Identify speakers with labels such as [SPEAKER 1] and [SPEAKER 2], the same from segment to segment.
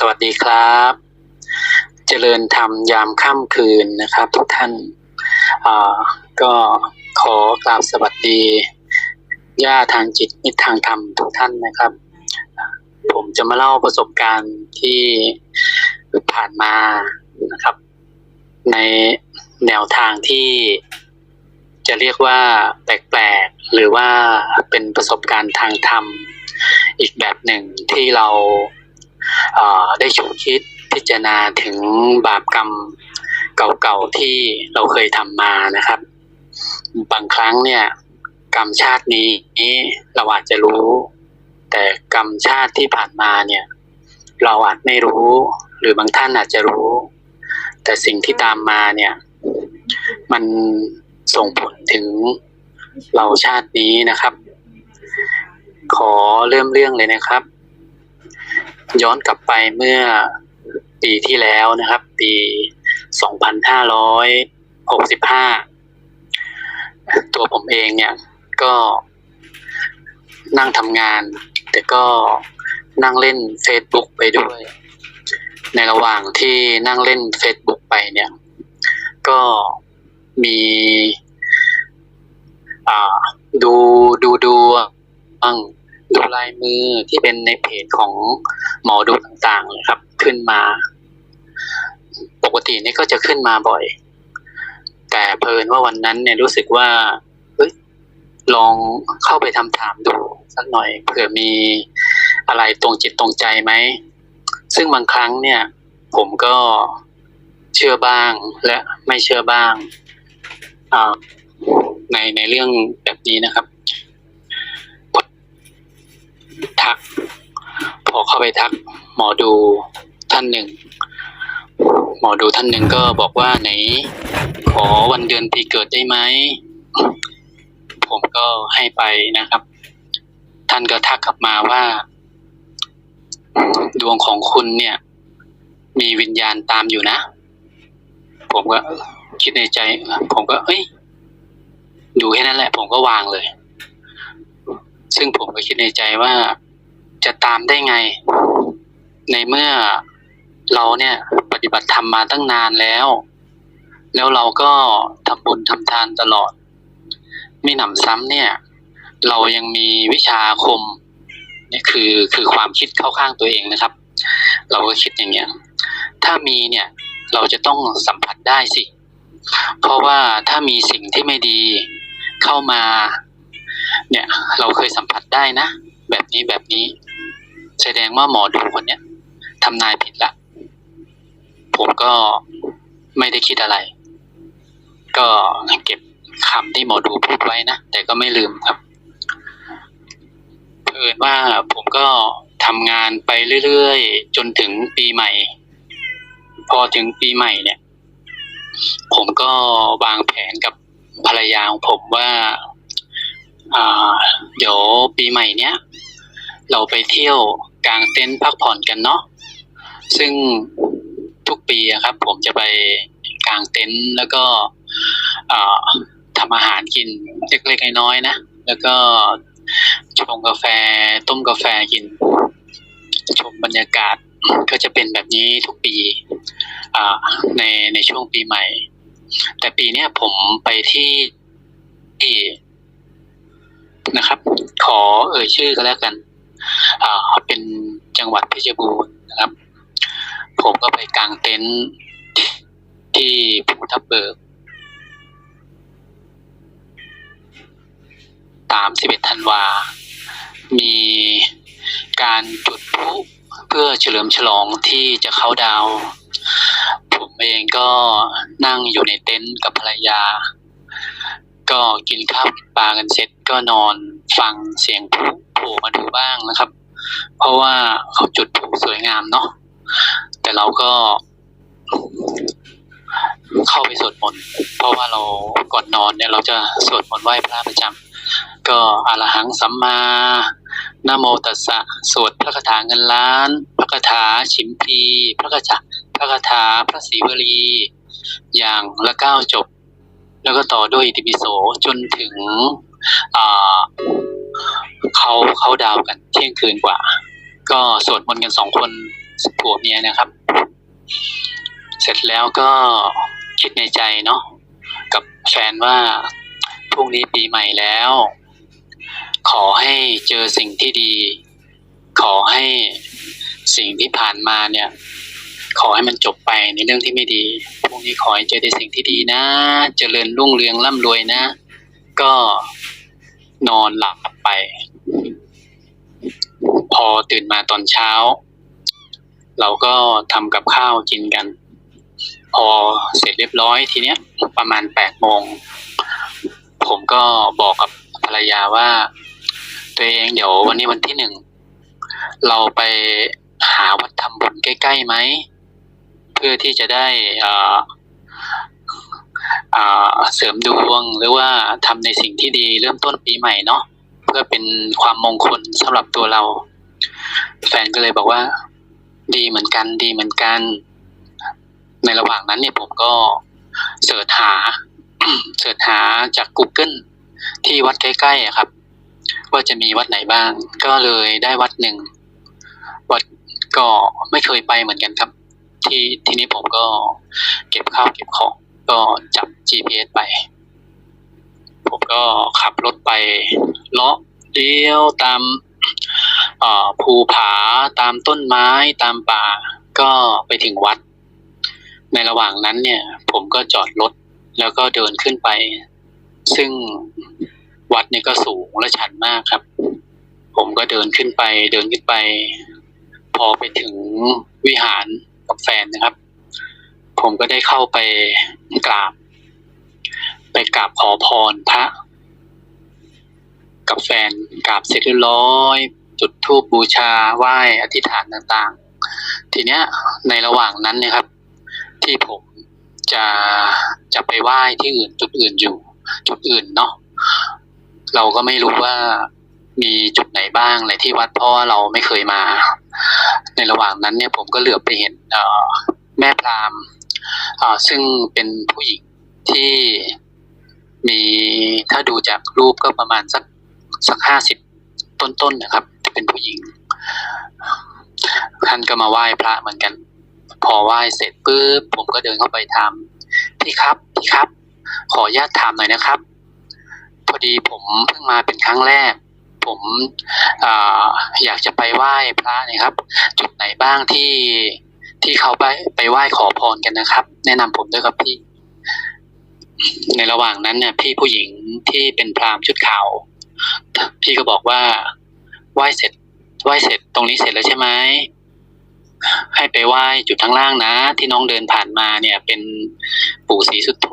[SPEAKER 1] สวัสดีครับ เจริญธรรมยามค่ำคืนนะครับ ทุกท่านก็ขอกราบสวัสดีญาติทางจิตมิตรทางธรรมทุกท่านนะครับ ผมจะมาเล่าประสบการณ์ที่ผ่านมานะครับ ในแนวทางที่จะเรียกว่าแปลกๆหรือว่าเป็นประสบการณ์ทางธรรม อีกแบบหนึ่งที่เรา ได้ฉุกคิดพิจารณาถึงบาปกรรมเก่าๆที่เราเคยทำมานะครับ บางครั้งเนี่ย กรรมชาตินี้เราอาจจะรู้ แต่กรรมชาติที่ผ่านมาเนี่ย เราอาจไม่รู้ หรือบางท่านอาจจะรู้ แต่สิ่งที่ตามมาเนี่ย มันส่งผลถึงเราชาตินี้นะครับ ขอเริ่มเรื่องเลยนะครับ ย้อนกลับไปเมื่อปีที่แล้วนะครับ ปี 2565 ตัวผมเองเนี่ยก็นั่งทำงาน แต่ก็นั่งเล่น Facebook ไปด้วย ในระหว่างที่นั่งเล่น Facebook ไปเนี่ย ก็มีอ่าดูดูดูบ้างดูลายมือที่เป็นในเพจของ หมอดูต่างๆเลยครับ ขึ้นมา ปกตินี่ก็จะขึ้นมาบ่อย แต่เพลินว่าวันนั้นเนี่ยรู้สึกว่าเอ้ยลองเข้าไปทำถามดูสักหน่อยเผื่อมีอะไรตรงจิตตรงใจไหม ซึ่งบางครั้งเนี่ย ผมก็เชื่อบ้างและไม่เชื่อบ้างในในเรื่องแบบนี้นะครับทัก พอเข้าไปทักหมอดูท่านหนึ่ง หมอดูท่านหนึ่งก็บอกว่าไหน ขอวันเดือนปีเกิดได้ไหม ผมก็ให้ไปนะครับ ท่านก็ทักกลับมาว่า ดวงของคุณเนี่ย มีวิญญาณตามอยู่นะ ผมก็คิดในใจ ผมก็ เอ้ย ดูแค่นั้นแหละ ผมก็วางเลย ซึ่งผมก็คิดในใจว่า จะตามได้ไง ในเมื่อเราเนี่ยปฏิบัติธรรมมาตั้งนานแล้ว แล้วเราก็ทำบุญทำทานตลอด มีหนำซ้ำเนี่ย เรายังมีวิชาอาคมนี่คือคือความคิดเข้าข้างตัวเองนะครับ เราก็คิดอย่างเงี้ย ถ้ามีเนี่ยเราจะต้องสัมผัสได้สิ เพราะว่าถ้ามีสิ่งที่ไม่ดีเข้ามา เนี่ย เราเคยสัมผัสได้นะ แบบนี้แบบนี้ แสดงว่าหมอดูคนเนี้ยทำนายผิดละ ผมก็ไม่ได้คิดอะไร ก็เก็บคำที่หมอดูพูดไว้นะ แต่ก็ไม่ลืมครับเอิญว่าผมก็ทำงานไปเรื่อยๆ จนถึงปีใหม่ พอถึงปีใหม่เนี่ย ผมก็วางแผนกับภรรยาของผมว่าอ่าเดี๋ยวปีใหม่เนี้ยเราไปเที่ยว กางเต็นท์พักผ่อนกันเนาะซึ่งทุกปีอะครับ ผมจะไปกางเต็นท์แล้วก็ทำอาหารกินเล็กๆน้อยๆนะ แล้วก็ชงกาแฟ ต้มกาแฟกิน ชมบรรยากาศก็จะเป็นแบบนี้ทุกปีในในช่วงปีใหม่ แต่ปีเนี้ยผมไปที่ที่นะครับ ขอเอ่ยชื่อก็แล้วกัน เป็นจังหวัดเพชรบูรณ์นะครับ ผมก็ไปกางเต็นท์ที่ภูทับเบิกตามสิบเอ็ดธันวา มีการจุดพลุเพื่อเฉลิมฉลองที่จะเข้าดาว ผมเองก็นั่งอยู่ในเต็นท์กับภรรยา ก็กินข้าวกินปลากันเสร็จก็นอน ฟังเสียงพลุโผล่มาดูบ้างนะครับ เพราะว่าเขาจุดพลุสวยงามเนาะแต่เราก็เข้าไปสวดมนต์เพราะว่าเราก่อนนอนเนี่ยเราจะสวดมนต์ไหว้พระประจำก็อรหังสัมมานะโมตัสสะสวดพระคาถาเงินล้าน พระคาถาฉิมพีพระคาถาพระคาถาพระศรีวลี อย่างละเก้าจบ แล้วก็ต่อด้วยอิติปิโสจนถึง เขาเขาดาวกันเที่ยงคืนกว่า ก็สวดมนต์กันสองคนผัวเมียนะครับ เสร็จแล้วก็คิดในใจเนาะกับแฟนว่าพรุ่งนี้ปีใหม่แล้ว ขอให้เจอสิ่งที่ดี ขอให้สิ่งที่ผ่านมาเนี่ย ขอให้มันจบไปในเรื่องที่ไม่ดีพรุ่งนี้ขอให้เจอแต่สิ่งที่ดีนะ เจริญรุ่งเรืองร่ำรวยนะ ก็นอนหลับไป พอตื่นมาตอนเช้า เราก็ทำกับข้าวกินกัน พอเสร็จเรียบร้อยทีเนี้ย ประมาณแปดโมง ผมก็บอกกับภรรยาว่า ตัวเองเดี๋ยววันนี้วันที่หนึ่ง เราไปหาวัดทำบุญใกล้ๆไหม เพื่อที่จะได้ เสริมดวงหรือว่าทำในสิ่งที่ดีเริ่มต้นปีใหม่เนาะเพื่อเป็นความมงคลสำหรับตัวเรา แฟนก็เลยบอกว่า ดีเหมือนกันดีเหมือนกัน ในระหว่างนั้นเนี่ยผมก็เสิร์ชหาเสิร์ชหาจาก Google ที่วัดใกล้ๆอะครับ ว่าจะมีวัดไหนบ้าง ก็เลยได้วัดหนึ่ง วัดก็ไม่เคยไปเหมือนกันครับ ที่ทีนี้ผมก็เก็บข้าวเก็บของ ก็จับ GPS ไป ผมก็ขับรถไปเลาะเลี้ยวตามภูผาตามต้นไม้ตามป่า ก็ไปถึงวัด ในระหว่างนั้นเนี่ย ผมก็จอดรถแล้วก็เดินขึ้นไป ซึ่งวัดเนี่ยก็สูงและชันมากครับ ผมก็เดินขึ้นไป เดินขึ้นไป พอไปถึงวิหารกับแฟนนะครับ ผมก็ได้เข้าไปกราบ ไปกราบขอพรพระ กับแฟนกราบเสร็จเรียบร้อย จุดธูปบูชาไหว้อธิษฐานต่างๆ ทีเนี้ยในระหว่างนั้นเนี่ยครับ ที่ผมจะจะไปไหว้ที่อื่นจุดอื่นอยู่ จุดอื่นเนาะเราก็ไม่รู้ว่ามีจุดไหนบ้างในที่วัดเพราะว่าเราไม่เคยมา ในระหว่างนั้นเนี่ยผมก็เหลือบไปเห็นเอ่อแม่พราหมณ์ ซึ่งเป็นผู้หญิงที่มีถ้าดูจากรูปก็ประมาณสักสักห้าสิบต้นๆนะครับเป็นผู้หญิง ท่านก็มาไหว้พระเหมือนกัน พอไหว้เสร็จปุ๊บผมก็เดินเข้าไปถามพี่ครับพี่ครับ ขออนุญาตถามหน่อยนะครับ พอดีผมเพิ่งมาเป็นครั้งแรก ผมออยากจะไปไหว้พระนะครับ จุดไหนบ้างที่ ที่เขาไปไปไหว้ขอพรกันนะครับ แนะนำผมด้วยครับพี่ ในระหว่างนั้นเนี่ยพี่ผู้หญิงที่เป็นพราหมณ์ชุดขาว พี่ก็บอกว่าไหว้เสร็จไหว้เสร็จตรงนี้เสร็จแล้วใช่ไหมให้ไปไหว้จุดข้งล่างนะ ที่น้องเดินผ่านมาเนี่ย เป็นปู่ศรีสุโธ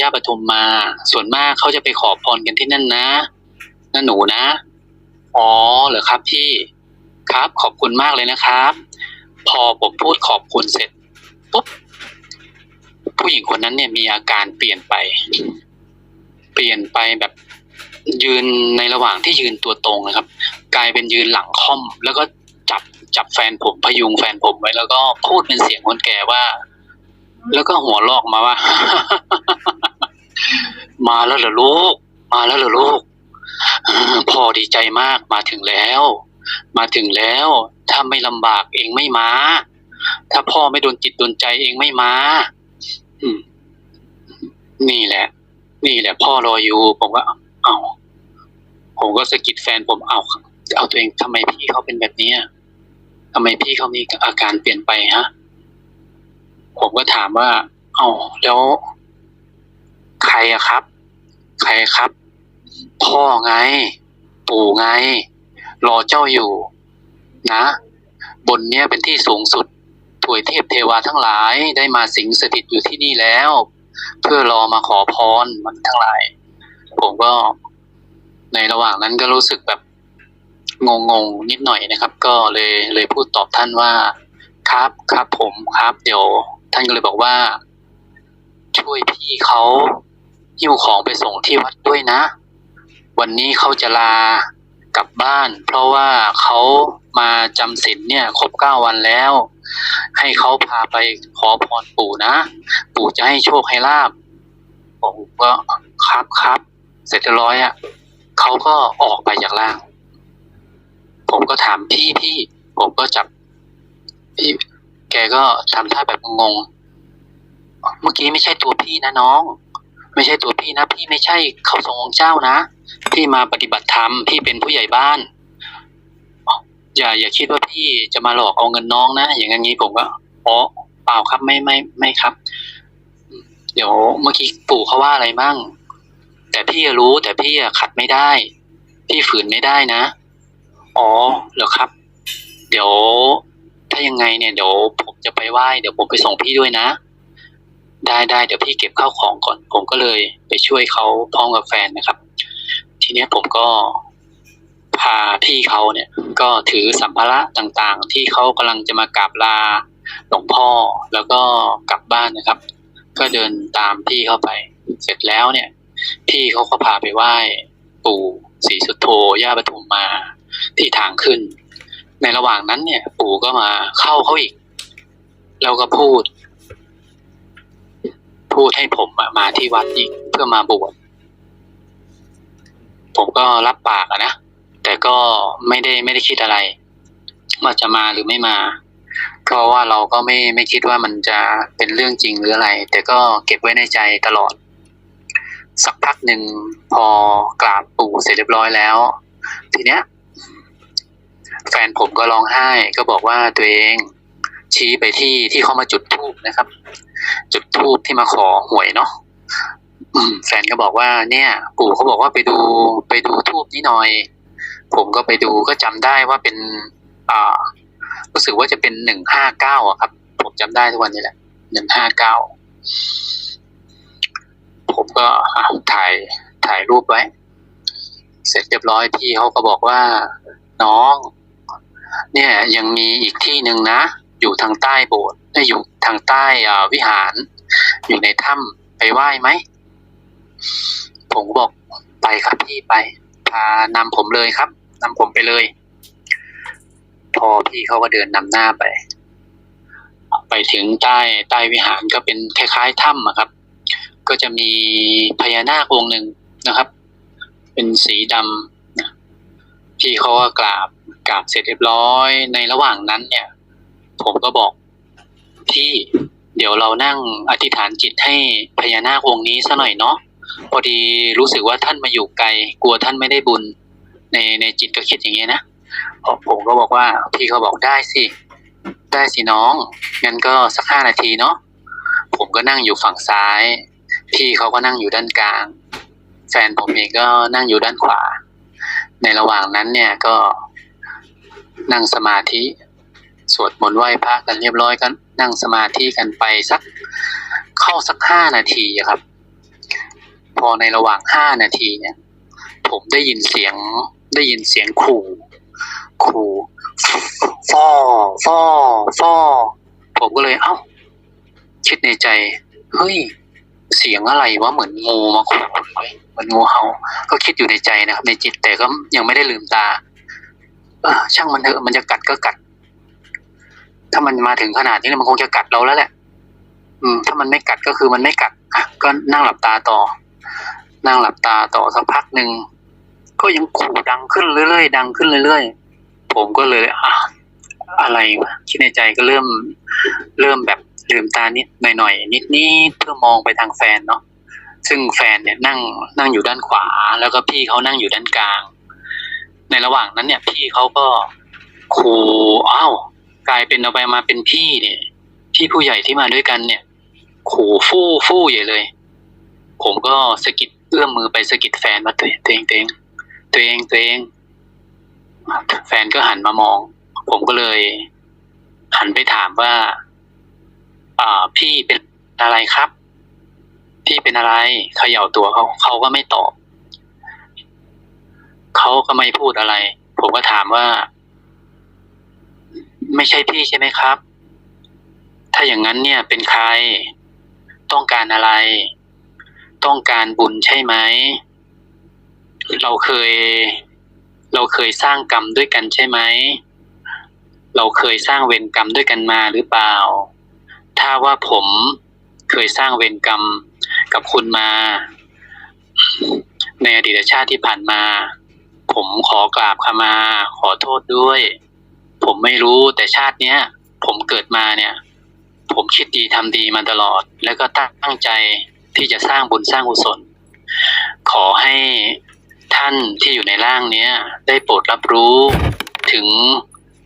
[SPEAKER 1] ย่าปทุมมา ส่วนมากเขาจะไปขอพรกันที่นั่นนะนั่นหนูนะ อ๋อเหรอครับพี่ครับขอบคุณมากเลยนะครับ พอผมพูดขอบคุณเสร็จปุ๊บผู้หญิงคนนั้นเนี่ยมีอาการเปลี่ยนไป เปลี่ยนไปแบบยืนในระหว่างที่ยืนตัวตรงนะครับ กลายเป็นยืนหลังค่อม แล้วก็จับจับแฟนผมพยุงแฟนผมไว้แล้วก็พูดเป็นเสียงคนแก่ว่า แล้วก็หัวลอกมาว่า มาแล้วเหรอลูก มาแล้วเหรอลูกพ่อดีใจมากมาถึงแล้ว มาถึงแล้ว ถ้าไม่ลำบากเองไม่มา ถ้าพ่อไม่โดนจิตโดนใจเองไม่มาอืม นี่แหละ นี่แหละ พ่อรออยู่ผมว่าเอาผมก็สะกิดแฟนผมเอาเอาตัวเองทำไมพี่เขาเป็นแบบนี้อะทำไมพี่เขามีอาการเปลี่ยนไปฮะผมก็ถามว่า เอาแล้ว ใครอะครับ ใครครับ พ่อไง ปู่ไง รอเจ้าอยู่ นะ บนเนี้ยเป็นที่สูงสุดถวยเทพเทวาทั้งหลายได้มาสิงสถิตอยู่ที่นี่แล้ว เพื่อรอมาขอพรมันทั้งหลาย ผมก็ในระหว่างนั้นก็รู้สึกแบบงงงๆนิดหน่อยนะครับ ก็เลยเลยพูดตอบท่านว่า ครับครับผมครับเดี๋ยว ท่านก็เลยบอกว่า ช่วยพี่เขาหิ้วของไปส่งที่วัดด้วยนะ วันนี้เขาจะลา กลับบ้าน เพราะว่าเขามาจำศีลเนี่ย ครบเก้าวันแล้ว ให้เขาพาไปขอพรปู่นะ ปู่จะให้โชคให้ลาบผมก็ครับครับเสร็จเรียบร้อยอะเขาก็ออกไปจากล่าง ผมก็ถามพี่พี่ ผมก็จับ พี่ แกก็ทำท่าแบบงง เมื่อกี้ไม่ใช่ตัวพี่นะน้อง ไม่ใช่ตัวพี่นะ พี่ไม่ใช่เขาทรงองค์เจ้านะ พี่มาปฏิบัติธรรม พี่เป็นผู้ใหญ่บ้าน อย่าอย่าคิดว่าพี่จะมาหลอกเอาเงินน้องนะ อย่างงี้ผมก็อ๋อเปล่าครับไม่ไม่ไม่ครับ เดี๋ยวเมื่อกี้ปู่เขาว่าอะไรมั่ง แต่พี่รู้แต่พี่ขัดไม่ได้ พี่ฝืนไม่ได้นะ อ๋อเหรอครับ เดี๋ยวถ้ายังไงเนี่ยเดี๋ยวผมจะไปไหว้เดี๋ยวผมไปส่งพี่ด้วยนะ ได้ได้เดี๋ยวพี่เก็บข้าวของก่อน ผมก็เลยไปช่วยเขาพร้อมกับแฟนนะครับ ทีเนี้ยผมก็พาพี่เขาเนี่ย ก็ถือสัมภาระต่างๆ ที่เขากำลังจะมากราบลาหลวงพ่อแล้วก็กลับบ้านนะครับ ก็เดินตามพี่เข้าไป เสร็จแล้วเนี่ย พี่เขาก็พาไปไหว้ปู่ศรีสุโธย่าปทุมมาที่ทางขึ้น ในระหว่างนั้นเนี่ย ปู่ก็มาเข้าเขาอีก แล้วก็พูด พูดให้ผมมาที่วัดอีกเพื่อมาบวชผมก็รับปากอะนะแต่ก็ไม่ได้ไม่ได้คิดอะไร ว่าจะมาหรือไม่มา เพราะว่าเราก็ไม่ไม่คิดว่ามันจะเป็นเรื่องจริงหรืออะไร แต่ก็เก็บไว้ในใจตลอด สักพักหนึ่งพอกราบปู่เสร็จเรียบร้อยแล้ว ทีเนี้ย แฟนผมก็ร้องไห้ก็บอกว่าตัวเอง ชี้ไปที่ที่เขามาจุดธูปนะครับ จุดธูปที่มาขอหวยเนาะแฟนก็บอกว่า เนี่ย ปู่เขาบอกว่าไปดูไปดูธูปนี้หน่อย ผมก็ไปดูก็จำได้ว่าเป็น อ่ารู้สึกว่าจะเป็นหนึ่งห้าเก้าอะครับ ผมจำได้ทุกวันนี้แหละหนึ่งห้าเก้าผมก็ถ่ายถ่ายรูปไว้ เสร็จเรียบร้อยพี่เขาก็บอกว่า น้อง เนี่ยยังมีอีกที่หนึ่งนะ อยู่ทางใต้โบสถ์เอ้อยู่ทางใต้วิหาร อยู่ในถ้ำไปไหว้ไหม ผมบอกไปครับพี่ไป พานำผมเลยครับนำผมไปเลย พอพี่เขาก็เดินนำหน้าไป ไปถึงใต้ใต้วิหารก็เป็นคล้ายๆถ้ำอะครับ ก็จะมีพญานาคองค์หนึ่งนะครับ เป็นสีดำนะพี่เขาก็กราบกราบเสร็จเรียบร้อย ในระหว่างนั้นเนี่ย ผมก็บอกพี่เดี๋ยวเรานั่งอธิษฐานจิตให้พญานาคองค์นี้ซะหน่อยเนาะพอดีรู้สึกว่าท่านมาอยู่ไกล กลัวท่านไม่ได้บุญ ในในจิตก็คิดอย่างเงี้ยนะผมก็บอกว่าพี่เขาบอกได้สิ ได้สิน้องงั้นก็สักห้านาทีเนาะผมก็นั่งอยู่ฝั่งซ้าย พี่เขาก็นั่งอยู่ด้านกลาง แฟนผมเองก็นั่งอยู่ด้านขวา ในระหว่างนั้นเนี่ยก็นั่งสมาธิ สวดมนต์ไหว้พระกันเรียบร้อยก็นั่งสมาธิกันไปสักเข้าสักห้านาทีอะครับ พอในระหว่างห้านาทีเนี่ย ผมได้ยินเสียงได้ยินเสียงขู่ขู่ฟอฟอฟอผมก็เลยเอ้า คิดในใจ เฮ้ย เสียงอะไรวะเหมือนงูมาขู่เหมือนงูเห่าก็คิดอยู่ในใจนะครับในจิตแต่ก็ยังไม่ได้ลืมตา เออช่างมันเถอะมันจะกัดก็กัด ถ้ามันมาถึงขนาดนี้มันคงจะกัดเราแล้วแหละ อืม ถ้ามันไม่กัดก็คือมันไม่กัดอะก็นั่งหลับตาต่อ นั่งหลับตาต่อสักพักหนึ่งก็ยังขู่ดังขึ้นเรื่อยๆดังขึ้นเรื่อยๆผมก็เลยอะอะไรวะคิดในใจก็เริ่ม เริ่มแบบลืมตานิดหน่อยๆนิดนิดเพื่อมองไปทางแฟนเนาะซึ่งแฟนเนี่ยนั่งนั่งอยู่ด้านขวา แล้วก็พี่เขานั่งอยู่ด้านกลาง ในระหว่างนั้นเนี่ย พี่เขาก็ขู่อ้าว กลายเป็นเอาไปมาเป็นพี่เนี่ยพี่ผู้ใหญ่ที่มาด้วยกันเนี่ยขู่ฟู่ฟู่ใหญ่เลย ผมก็สะกิดเอื้อมมือไปสะกิดแฟนว่าตัวเองตัวเองตัวเองตัวเองตัวเองแฟนก็หันมามอง ผมก็เลย หันไปถามว่าอ่าพี่เป็นอะไรครับ พี่เป็นอะไรเขย่าตัวเขาเขาก็ไม่ตอบเขาก็ไม่พูดอะไร ผมก็ถามว่า ไม่ใช่พี่ใช่ไหมครับ ถ้าอย่างนั้นเนี่ยเป็นใคร ต้องการอะไร ต้องการบุญใช่ไหม เราเคย เราเคยสร้างกรรมด้วยกันใช่ไหม เราเคยสร้างเวรกรรมด้วยกันมาหรือเปล่า ถ้าว่าผมเคยสร้างเวรกรรมกับคุณมา ในอดีตชาติที่ผ่านมา ผมขอกราบขมา ขอโทษด้วย ผมไม่รู้แต่ชาติเนี้ย ผมเกิดมาเนี่ย ผมคิดดีทำดีมาตลอด แล้วก็ตั้งใจที่จะสร้างบุญสร้างกุศล ขอให้ท่านที่อยู่ในร่างเนี้ย ได้โปรดรับรู้ถึง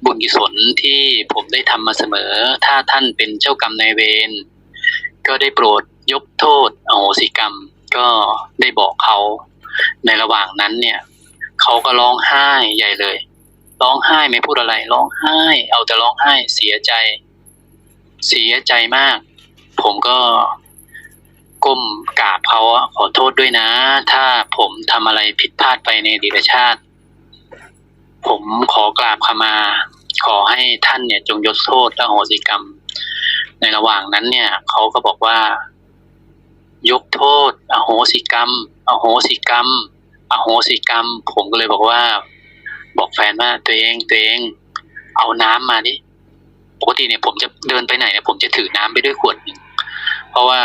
[SPEAKER 1] บุญกุศลที่ผมได้ทำมาเสมอ ถ้าท่านเป็นเจ้ากรรมนายเวรก็ได้โปรดยกโทษอโหสิกรรม ก็ได้บอกเขาในระหว่างนั้นเนี่ย เขาก็ร้องไห้ใหญ่เลย ร้องไห้ไม่พูดอะไรร้องไห้ เอาแต่ร้องไห้ เสียใจ เสียใจมาก ผมก็ก้มกราบเขาขอโทษด้วยนะ ถ้าผมทำอะไรผิดพลาดไปในดีตชาติ ผมขอกราบขมา ขอให้ท่านเนี่ย จงยกโทษและโหสิกรรม ในระหว่างนั้นเนี่ย เขาก็บอกว่า ยกโทษ อโหสิกรรม อโหสิกรรม อโหสิกรรม ผมก็เลยบอกว่า บอกแฟนว่าตัวเองตัวเอง เอาน้ำมาดิปกติเนี่ยผมจะเดินไปไหนเนี่ยผมจะถือน้ำไปด้วยขวดหนึ่งเพราะว่า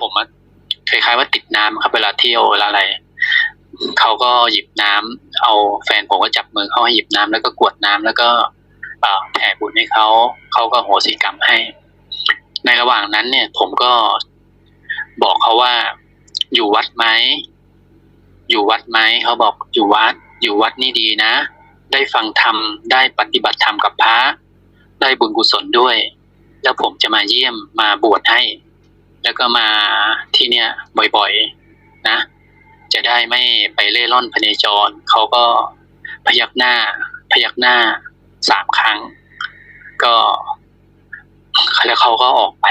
[SPEAKER 1] ผมคล้ายๆว่าติดน้ำครับเวลาเที่ยวเวลาอะไรเขาก็หยิบน้ำเอาแฟนผมก็จับมือเขาให้หยิบน้ำแล้วก็กวดน้ำแล้วก็แผ่บุญให้เขาเขาก็โหสิกรรมให้ ในระหว่างนั้นเนี่ย ผมก็บอกเขาว่าอยู่วัดไหมอยู่วัดไหมเขาบอกอยู่วัด อยู่วัดนี่ดีนะ ได้ฟังธรรม ได้ปฏิบัติธรรมกับพระ ได้บุญกุศลด้วย แล้วผมจะมาเยี่ยมมาบวชให้ แล้วก็มาที่เนี่ยบ่อยๆนะ จะได้ไม่ไปเล่ร่อนพเนจร เขาก็พยักหน้า พยักหน้าสามครั้ง ก็แล้วเขาก็ออกไป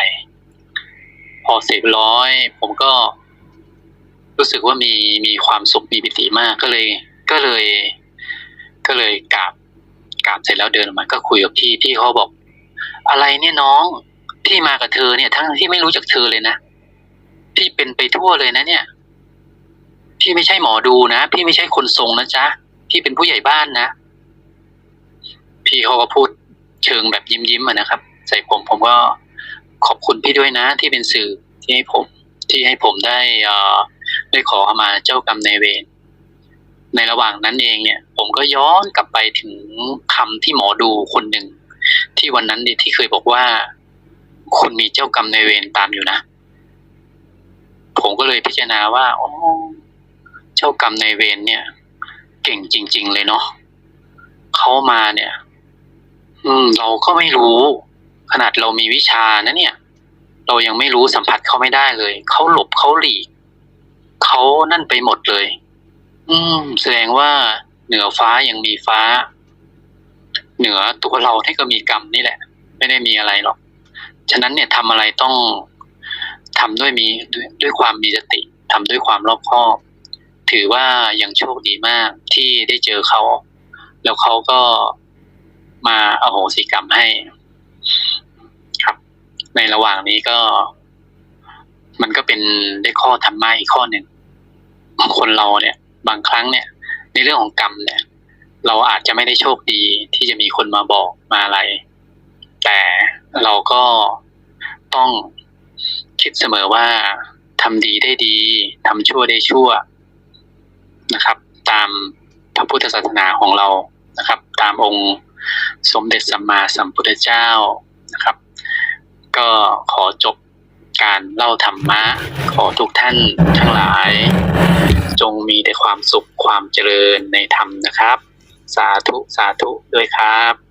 [SPEAKER 1] พอเสร็จร้อย ผมก็รู้สึกว่ามีมีความสุขมีปิติมากก็เลย ก็เลย ก็เลยกราบกราบเสร็จแล้วเดินออกมาก็คุยกับพี่พี่เขาบอก อะไรเนี่ยน้องพี่มากับเธอเนี่ย ทั้งที่ไม่รู้จักเธอเลยนะพี่เป็นไปทั่วเลยนะ เนี่ยพี่ไม่ใช่หมอดูนะพี่ไม่ใช่คนทรงนะจ๊ะพี่เป็นผู้ใหญ่บ้านนะพี่เขาก็พูดเชิงแบบยิ้มยิ้มอะนะครับ ใส่ผมผมก็ขอบคุณพี่ด้วยนะ ที่เป็นสื่อที่ให้ผม ที่ให้ผมได้เอ่อได้ขอเข้ามาเจ้ากรรมนายเวร ในระหว่างนั้นเองเนี่ย ผมก็ย้อนกลับไปถึงคำที่หมอดูคนหนึ่ง ที่วันนั้นเนี่ยที่เคยบอกว่า คุณมีเจ้ากรรมในเวรตามอยู่นะ ผมก็เลยพิจารณาว่าอ๋อเจ้ากรรมในเวรเนี่ย เก่งจริง ๆ เลยเนาะเขามาเนี่ย อืม เราก็ไม่รู้ ขนาดเรามีวิชานะเนี่ย เรายังไม่รู้สัมผัสเขาไม่ได้เลยเขาหลบเขาหลีกเขานั่นไปหมดเลย อืมแสดงว่าเหนือฟ้ายังมีฟ้า เหนือตัวเราที่ก็มีกรรมนี่แหละ ไม่ได้มีอะไรหรอก ฉะนั้นเนี่ยทำอะไรต้องทำด้วยมีด้วยด้วยความมีสติทำด้วยความรอบคอบ ถือว่ายังโชคดีมากที่ได้เจอเขา แล้วเขาก็มาอโหสิกรรมให้ ครับ ในระหว่างนี้ก็ มันก็เป็นได้ข้อธรรมะอีกข้อหนึ่งคนเราเนี่ย บางครั้งเนี่ย ในเรื่องของกรรมเนี่ย เราอาจจะไม่ได้โชคดีที่จะมีคนมาบอกมาอะไร แต่เราก็ต้องคิดเสมอว่าทำดีได้ดีทำชั่วได้ชั่วนะครับ ตามพระพุทธศาสนาของเรานะครับ ตามองค์สมเด็จสัมมาสัมพุทธเจ้านะครับ ก็ขอจบ การเล่าธรรมะ ขอทุกท่านทั้งหลาย จงมีแต่ความสุขความเจริญในธรรมนะครับ สาธุสาธุด้วยครับ